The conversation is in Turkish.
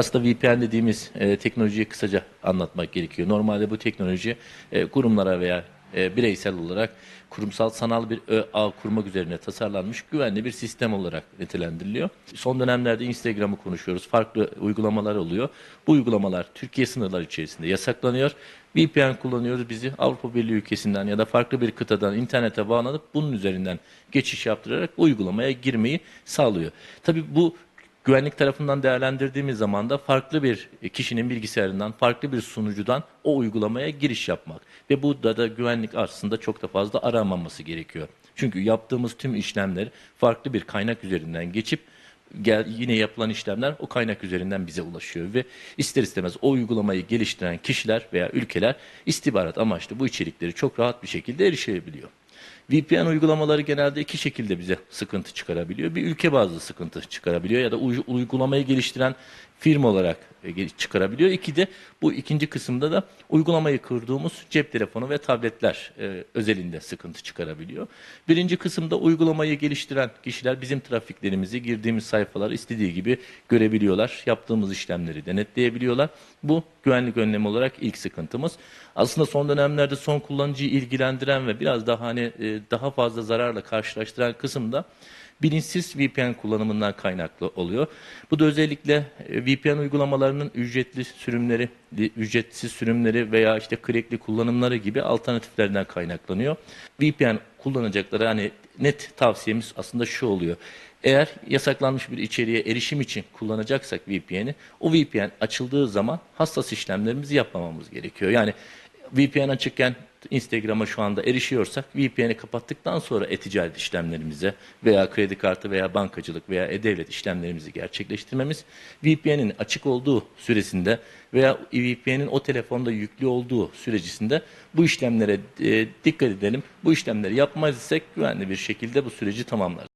Aslında VPN dediğimiz e, teknolojiyi kısaca anlatmak gerekiyor. Normalde bu teknoloji e, kurumlara veya e, bireysel olarak kurumsal sanal bir ö- ağ kurmak üzerine tasarlanmış güvenli bir sistem olarak nitelendiriliyor. Son dönemlerde Instagram'ı konuşuyoruz. Farklı uygulamalar oluyor. Bu uygulamalar Türkiye sınırları içerisinde yasaklanıyor. VPN kullanıyoruz. Bizi Avrupa Birliği ülkesinden ya da farklı bir kıtadan internete bağlanıp bunun üzerinden geçiş yaptırarak uygulamaya girmeyi sağlıyor. Tabii bu güvenlik tarafından değerlendirdiğimiz zaman da farklı bir kişinin bilgisayarından, farklı bir sunucudan o uygulamaya giriş yapmak. Ve burada da güvenlik aslında çok da fazla aranmaması gerekiyor. Çünkü yaptığımız tüm işlemler farklı bir kaynak üzerinden geçip gel, yine yapılan işlemler o kaynak üzerinden bize ulaşıyor ve ister istemez o uygulamayı geliştiren kişiler veya ülkeler istihbarat amaçlı bu içerikleri çok rahat bir şekilde erişebiliyor. VPN uygulamaları genelde iki şekilde bize sıkıntı çıkarabiliyor. Bir ülke bazlı sıkıntı çıkarabiliyor ya da uy- uygulamayı geliştiren firma olarak e, çıkarabiliyor. İki de bu ikinci kısımda da uygulamayı kurduğumuz cep telefonu ve tabletler e, özelinde sıkıntı çıkarabiliyor. Birinci kısımda uygulamayı geliştiren kişiler bizim trafiklerimizi girdiğimiz sayfaları istediği gibi görebiliyorlar. Yaptığımız işlemleri denetleyebiliyorlar. Bu güvenlik önlemi olarak ilk sıkıntımız. Aslında son dönemlerde son kullanıcıyı ilgilendiren ve biraz daha hani e, daha fazla zararla karşılaştıran kısım da bilinçsiz VPN kullanımından kaynaklı oluyor. Bu da özellikle e, VPN uygulamalarının ücretli sürümleri, ücretsiz sürümleri veya işte crackli kullanımları gibi alternatiflerden kaynaklanıyor. VPN kullanacakları hani net tavsiyemiz aslında şu oluyor. Eğer yasaklanmış bir içeriğe erişim için kullanacaksak VPN'i, o VPN açıldığı zaman hassas işlemlerimizi yapmamamız gerekiyor. Yani VPN açıkken Instagram'a şu anda erişiyorsak VPN'i kapattıktan sonra e-ticaret işlemlerimize veya kredi kartı veya bankacılık veya e-devlet işlemlerimizi gerçekleştirmemiz VPN'in açık olduğu süresinde veya VPN'in o telefonda yüklü olduğu sürecisinde bu işlemlere e, dikkat edelim. Bu işlemleri yapmaz isek güvenli bir şekilde bu süreci tamamlarız.